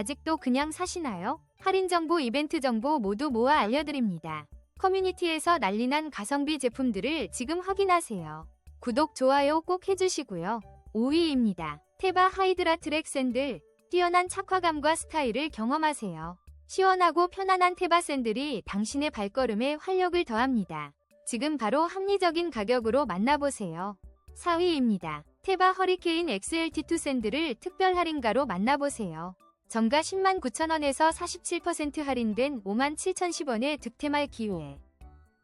아직도 그냥 사시나요? 할인 정보, 이벤트 정보 모두 모아 알려드립니다. 커뮤니티에서 난리난 가성비 제품들을 지금 확인하세요. 구독, 좋아요 꼭 해주시고요. 5위입니다. 테바 하이드라 트랙 샌들. 뛰어난 착화감과 스타일을 경험하세요. 시원하고 편안한 테바 샌들이 당신의 발걸음에 활력을 더합니다. 지금 바로 합리적인 가격으로 만나보세요. 4위입니다. 테바 허리케인 XLT2 샌들을 특별 할인가로 만나보세요. 정가 10만 9천원에서 47% 할인된 5만 7,010원의 득템할 기회.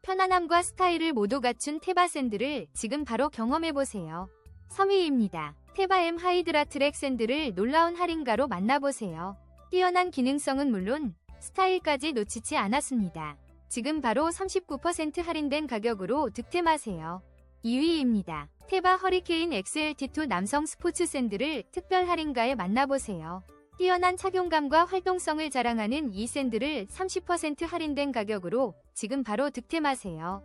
편안함과 스타일을 모두 갖춘 테바 샌들을 지금 바로 경험해보세요. 3위입니다. 테바 M 하이드라 트랙 샌들을 놀라운 할인가로 만나보세요. 뛰어난 기능성은 물론 스타일까지 놓치지 않았습니다. 지금 바로 39% 할인된 가격으로 득템하세요. 2위입니다. 테바 허리케인 XLT2 남성 스포츠 샌들을 특별 할인가에 만나보세요. 뛰어난 착용감과 활동성을 자랑하는 이 샌들을 30% 할인된 가격으로 지금 바로 득템하세요.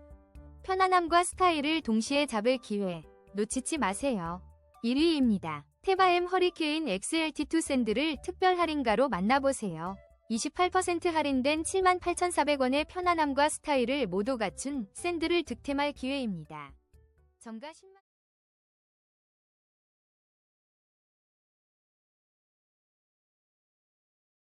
편안함과 스타일을 동시에 잡을 기회 놓치지 마세요. 1위입니다. 테바엠 허리케인 XLT2 샌들을 특별 할인가로 만나보세요. 28% 할인된 78,400원의 편안함과 스타일을 모두 갖춘 샌들을 득템할 기회입니다. 정가 10만